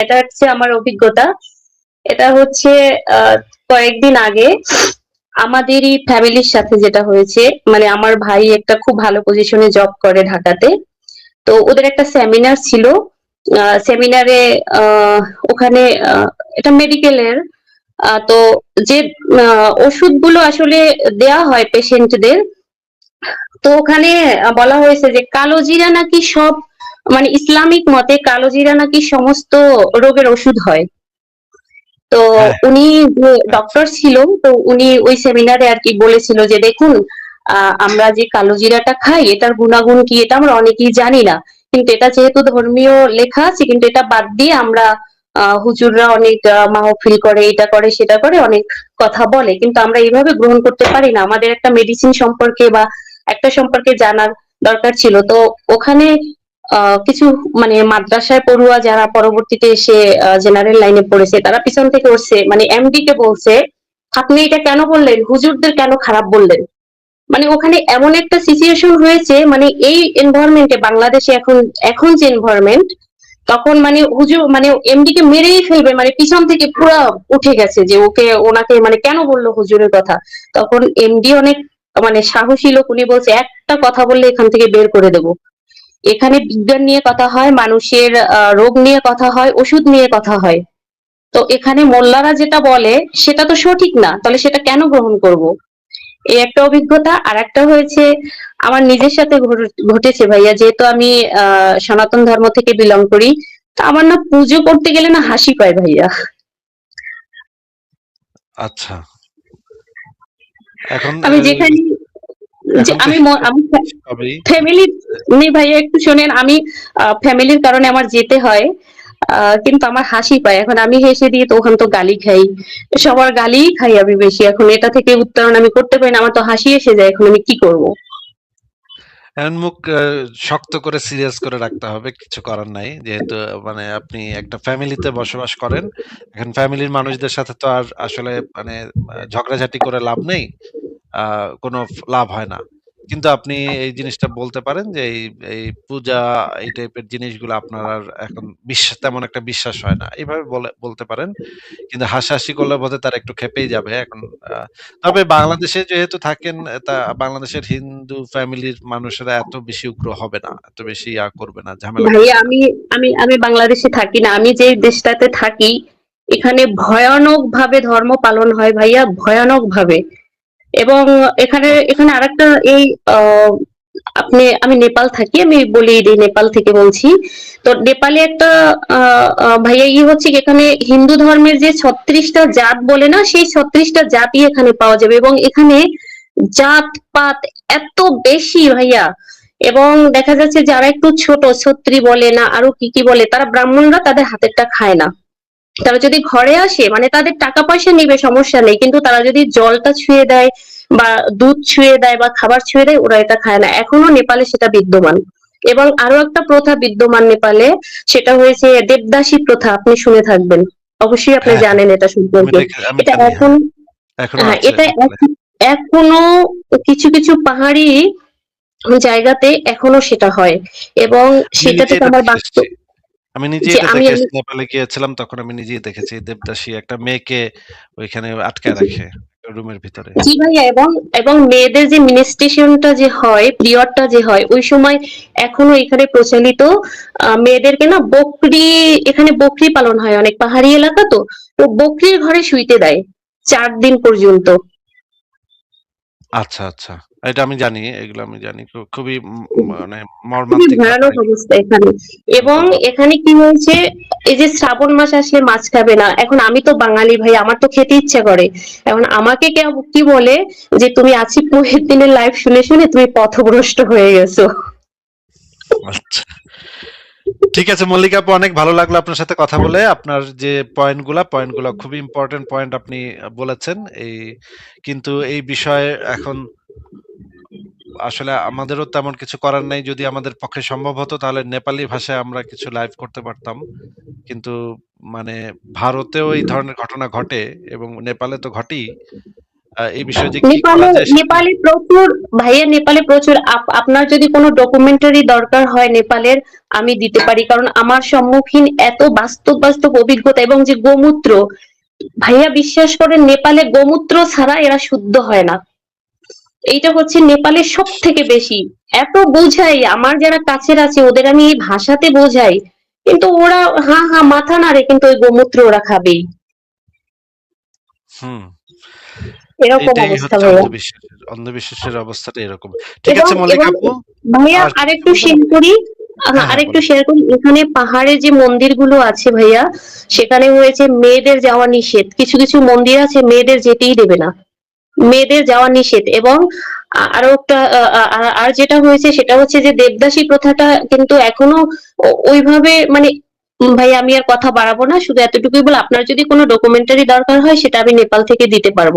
এটা হচ্ছে আমার অভিজ্ঞতা। এটা হচ্ছে কয়েকদিন আগে আমাদেরই ফ্যামিলির সাথে যেটা হয়েছে মানে আমার ভাই একটা খুব ভালো পজিশনে জব করে ঢাকাতে। তো ওদের একটা সেমিনার ছিল। সেমিনারে ওখানে এটা মেডিকেলের তো যে ওষুধগুলো আসলে দেয়া হয় পেশেন্টদের তো ওখানে বলা হয়েছে যে কালো জিরা নাকি সব মানে ইসলামিক মতে কালো জিরা নাকি সমস্ত রোগের ওষুধ হয়। তো হ্যাঁ। উনি ডক্টর ছিল তো উনি ওই সেমিনারে আর কি বলেছিল যে দেখুন আমরা যে কালো জিরাটা খাই এটার গুণাগুণ কি এটা আমরা অনেকেই জানি না। কিন্তু এটা যেহেতু ধর্মীয় লেখা আছে কিন্তু এটা বাদ দিয়ে আমরা আহ, হুজুররা অনেক মাহফিল করে এটা করে সেটা করে অনেক কথা বলে। কিন্তু আমরা এইভাবে গ্রহণ করতে পারি না। আমাদের একটা মেডিসিন সম্পর্কে বা একটা সম্পর্কে জানার দরকার ছিল। তো ওখানে কিছু মানে মাদ্রাসায় পড়ুয়া যারা পরবর্তীতে এসে জেনারেল লাইনে পড়েছে, তারা পিছন থেকে উঠছে। মানে এমডি কে বলছে, আপনি এটা কেন বললেন? হুজুরদের কেন খারাপ বললেন? মানে ওখানে এমন একটা সিচুয়েশন হয়েছে মানে এই এনভায়রনমেন্টে বাংলাদেশে এখন এখন যে এনভায়রনমেন্ট তখন মানে হুজুর মানে এমডি কে মেরেই ফেলবে মানে পিছন থেকে পুরো উঠে গেছে যে ওকে, ওনাকে মানে কেন বলল হুজুরের কথা? তখন এমডি অনেক মানে সাহসী লোক, উনি বলছে, একটা কথা বললে এখান থেকে বের করে দেব। এখানে বিজ্ঞান নিয়ে কথা হয় মানুষের রোগ নিয়ে কথা হয় ওষুধ নিয়ে কথা হয়। তো এখানে মোল্লারা যেটা বলে সেটা তো সঠিক না তাহলে সেটা কেন গ্রহণ করব? এই একটা অভিজ্ঞতা। আর একটা হয়েছে আমার নিজের সাথে ঘটে- ঘটেছে ভাইয়া যেহেতু আমি আহ সনাতন ধর্ম থেকে বিলং করি তো আমার না পুজো করতে গেলে না হাসি পায় ভাইয়া। আচ্ছা। এখন আমি যেখানে আমি আমি ফ্যামিলি ভাইয়া একটু শোনেন আমি ফ্যামিলির কারণে আমার যেতে হয় কিন্তু আমার হাসি পায়। এখন আমি হেসে দিয়ে তো ওখান তো গালি খাই। সবার গালিই খাই আমি বেশি। এখন এটা থেকে উত্তরণ আমি করতে পারি না আমার তো হাসি এসে যায় এখন আমি কি করব? এখন মুখ শক্ত করে সিরিয়াস করে রাখতে হবে কিছু করার নাই। যেহেতু মানে আপনি একটা ফ্যামিলিতে বসবাস করেন এখন ফ্যামিলির মানুষদের সাথে তো আর আসলে মানে ঝগড়াঝাটি করে লাভ নেই। আহ, কোনো লাভ হয় না। কিন্তু আপনি এই জিনিসটা বলতে পারেন যে এই এই পূজা এই টাইপের জিনিসগুলো আপনার আর এখন বিশ্বাস তেমন একটা বিশ্বাস হয় না। এইভাবে বলে বলতে পারেন। কিন্তু হাসাহাসি করলে বোধহয় তার একটু খেপেই যাবে এখন তবে বাংলাদেশে যেহেতু থাকেন তা বাংলাদেশের হিন্দু ফ্যামিলির মানুষেরা এত বেশি উগ্র হবে না এত বেশি ইয়া করবে না ঝামেলা করবে না। আমি আমি আমি বাংলাদেশে থাকি না। আমি যে দেশটাতে থাকি এখানে ভয়ানক ভাবে ধর্ম পালন হয় ভাইয়া ভয়ানক ভাবে এবং এখানে এখানে আরেকটা এই আপনি, আমি নেপাল থাকি, আমি বলি নেপাল থেকে বলছি। তো নেপালে একটা ভাইয়া ই হচ্ছে এখানে হিন্দু ধর্মের যে ছত্রিশটা জাত বলে না, সেই ছত্রিশটা জাতই এখানে পাওয়া যাবে। এবং এখানে জাত পাত এত বেশি ভাইয়া। এবং দেখা যাচ্ছে যারা একটু ছোট, ছত্রি বলে না, আরও কি কি বলে, তারা ব্রাহ্মণরা তাদের হাতেরটা খায় না। তারা যদি ঘরে আসে মানে তাদের টাকা পয়সা নিবে সমস্যা নেই। কিন্তু তারা যদি জলটা ছুঁয়ে দেয় বা দুধ ছুঁয়ে দেয় বা খাবার ছুঁয়ে দেয় ওরা এটা খায় না। এখনও নেপালে সেটা বিদ্যমান। এবং আরও একটা প্রথা বিদ্যমান নেপালে সেটা হয়েছে দেবদাসী প্রথা। আপনি শুনে থাকবেন। অবশ্যই আপনি হ্যাঁ, জানেন এটা সম্পর্কে। এটা হ্যাঁ। এখন হ্যাঁ এটা এখনও কিছু কিছু পাহাড়ি জায়গাতে এখনও সেটা হয়। এবং আমি সেটা নিজে আমার বাস্তব। আমি নিজে যে এটা আমি দেখে এসেছি। নেপালে গিয়েছিলাম তখন আমি নিজেই দেখেছি দেবদাসী একটা মেয়েকে ওইখানে আটকায় রাখে রুমের ভিতরে জি ভাইয়া এবং এবং মেয়েদের যে মিনিস্ট্রেশনটা যে হয় পিরিয়ডটা যে হয় ওই সময় এখনও এখানে প্রচলিত আহ, মেয়েদেরকে না বকরি এখানে বকরি পালন হয় অনেক পাহাড়ি এলাকা তো তো বকরির ঘরে শুইতে দেয় চার দিন পর্যন্ত আচ্ছা আচ্ছা। এটা আমি জানি এগুলো আমি জানি। খু- খুবই উম মানে খুবই মর্মান্তিক ভয়ানক। অবস্থা এখানে। এবং এখানে কি হয়েছে এই যে শ্রাবণ মাস আসলে মাছ খাবে না। এখন আমি তো বাঙালি ভাই আমার তো খেতে ইচ্ছা করে। এখন আমাকে কেউ কি বলে যে তুমি আসিফ মহিউদ্দিনের লাইভ শুনে শুনে তুমি পথভ্রষ্ট হয়ে গেছো। আচ্ছা। ঠিক আছে, মল্লিকা আপু, অনেক ভালো লাগল আপনার সাথে কথা বলে। আপনার যে পয়েন্টগুলা পয়েন্টগুলা খুবই ইম্পর্টেন্ট পয়েন্ট আপনি বলেছেন। এই কিন্তু এই বিষয়ে এখন আসলে আমাদেরও তেমন কিছু করার নাই। যদি আমাদের পক্ষে সম্ভব হতো, তাহলে নেপালি ভাষায় আমরা কিছু লাইভ করতে পারতাম। কিন্তু মানে ভারতেও এই ধরনের ঘটনা ঘটে এবং নেপালে তো ঘটেই। এই বিষয়ে যে নেপালে নেপালে প্রচুর ভাইয়া নেপালে প্রচুর আপ- আপনার যদি কোনো ডকুমেন্টারি দরকার হয় নেপালের আমি দিতে পারি। কারণ আমার সম্মুখীন এত বাস্তব বাস্তব অভিজ্ঞতা এবং যে গোমূত্র ভাইয়া বিশ্বাস করেন নেপালে গোমূত্র ছাড়া এরা শুদ্ধ হয় না। এইটা হচ্ছে নেপালের সব থেকে বেশি। এত বোঝাই আমার যারা কাছের আছে ওদের আমি এই ভাষাতে বোঝাই কিন্তু ওরা হা হা মাথা নাড়ে কিন্তু ওই গোমূত্র ওরা খাবেই। হুম। এরকম অবস্থা অন্ধবিশ্বাসের অবস্থাটা এরকম। ঠিক আছে মল্লিকা আপু? ভাইয়া আর- আরেকটু শেয়ার করি। হ্যাঁ, আরেকটু বলুন। শেয়ার করি। এখানে পাহাড়ে যে মন্দিরগুলো আছে ভাইয়া সেখানে হয়েছে মেয়েদের যাওয়া নিষেধ। কিছু কিছু মন্দির আছে মেয়েদের যেতেই দেবে না। মেয়েদের যাওয়া নিষেধ এবং আরও একটা আর যেটা হয়েছে সেটা হচ্ছে যে দেবদাসী প্রথাটা কিন্তু এখনও ওইভাবে মানে ভাই, আমি আর কথা বাড়াবো না। শুধু এতটুকুই বলে আপনার যদি কোনো ডকুমেন্টারি দরকার হয়, সেটা আমি নেপাল থেকে দিতে পারব।